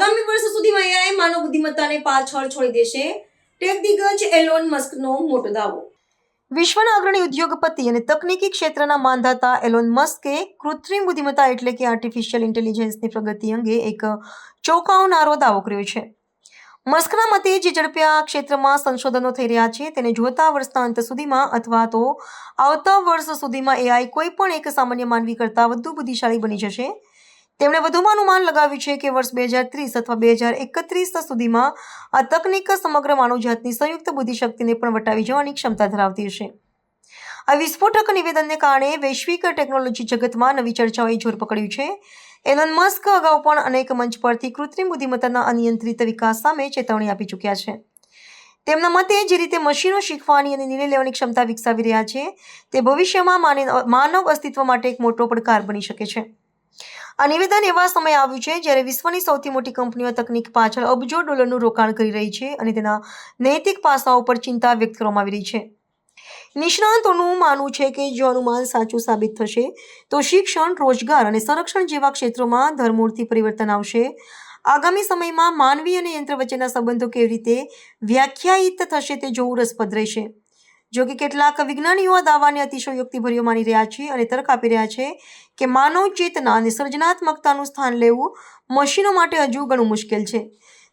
દુનિયાને પાછળ છોડી દેશે. ટેક દિગ્ગજ એલોન મસ્કનો મોટો દાવો. વિશ્વના અગ્રણી ઉદ્યોગપતિ અને તકનીકી ક્ષેત્રના માંધાતા એલોન મસ્કે કૃત્રિમ બુદ્ધિમત્તા એટલે કે આર્ટિફિશિયલ ઇન્ટેલિજન્સની પ્રગતિ અંગે એક ચોંકાવનારો દાવો કર્યો છે. મસ્કના મતે જે ઝડપે આ ક્ષેત્રમાં સંશોધનો થઈ રહ્યા છે, તેને જોતા વર્ષના અંત સુધીમાં અથવા તો આવતા વર્ષ સુધીમાં એઆઈ કોઈ પણ એક સામાન્ય માનવી કરતાં વધુ બુદ્ધિશાળી બની જશે. તેમણે વધુમાં અનુમાન લગાવ્યું છે કે વર્ષ બે હજાર ત્રીસ અથવા બે હજાર એકત્રીસ સુધીમાં આ તકનીક સમગ્ર માનવજાતની સંયુક્ત બુદ્ધિશક્તિને પણ વટાવી જવાની ક્ષમતા ધરાવતી હશે. આ વિસ્ફોટક નિવેદનને કારણે વૈશ્વિક ટેકનોલોજી જગતમાં નવી ચર્ચાઓએ જોર પકડ્યું છે. એલન મસ્ક અગાઉ પણ અનેક મંચ પરથી કૃત્રિમ બુદ્ધિમત્તાના અનિયંત્રિત વિકાસ સામે ચેતવણી આપી ચૂક્યા છે. તેમના મતે, જે રીતે મશીનો શીખવાની અને નિર્ણય લેવાની ક્ષમતા વિકસાવી રહ્યા છે, તે ભવિષ્યમાં માનવ અસ્તિત્વ માટે એક મોટો પડકાર બની શકે છે. આ નિવેદન એવા સમયે આવ્યું છે જ્યારે વિશ્વની સૌથી મોટી કંપનીઓ તકનીક પાછળ અબજો ડોલરનું રોકાણ કરી રહી છે અને તેના નૈતિક પાસાઓ પર ચિંતા વ્યક્ત કરવામાં આવી રહી છે. નિષ્ણાંતોનું માનવું છે કે જો અનુમાન સાચું સાબિત થશે, તો શિક્ષણ, રોજગાર અને સંરક્ષણ જેવા ક્ષેત્રોમાં ધરમૂળથી પરિવર્તન આવશે. આગામી સમયમાં માનવી અને યંત્ર વચ્ચેના સંબંધો કેવી રીતે વ્યાખ્યાયિત થશે તે જોવું રસપ્રદ રહેશે. જો કે કેટલાક વિજ્ઞાનીઓ આ દાવાને અતિશયોક્તિભર્યો માની રહ્યા છે અને તર્ક આપી રહ્યા છે કે માનવ ચેતના અને સર્જનાત્મકતાનું સ્થાન લેવું મશીનો માટે હજુ ઘણું મુશ્કેલ છે.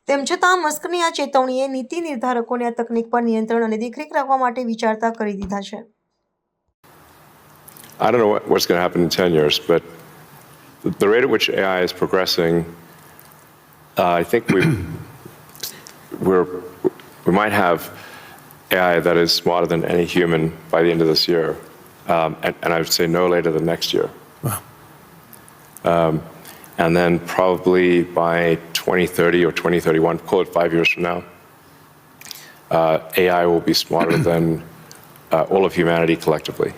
તેમ છતાં મસ્કની આ ચેતવણીએ નીતિ નિર્ધારકોને આ તકનીક પર નિયંત્રણ અને દેખરેખ રાખવા માટે વિચારતા કરી દીધા છે. I don't know what, what's going to happen in 10 years, but the, rate at which AI is progressing, uh, I think we, we're, we might have AI that is smarter than any human by the end of this year, um, and, and I would say no later than next year. Um, and then probably by 2030 or 2031, call it five years from now, uh, AI will be smarter than uh, all of humanity collectively.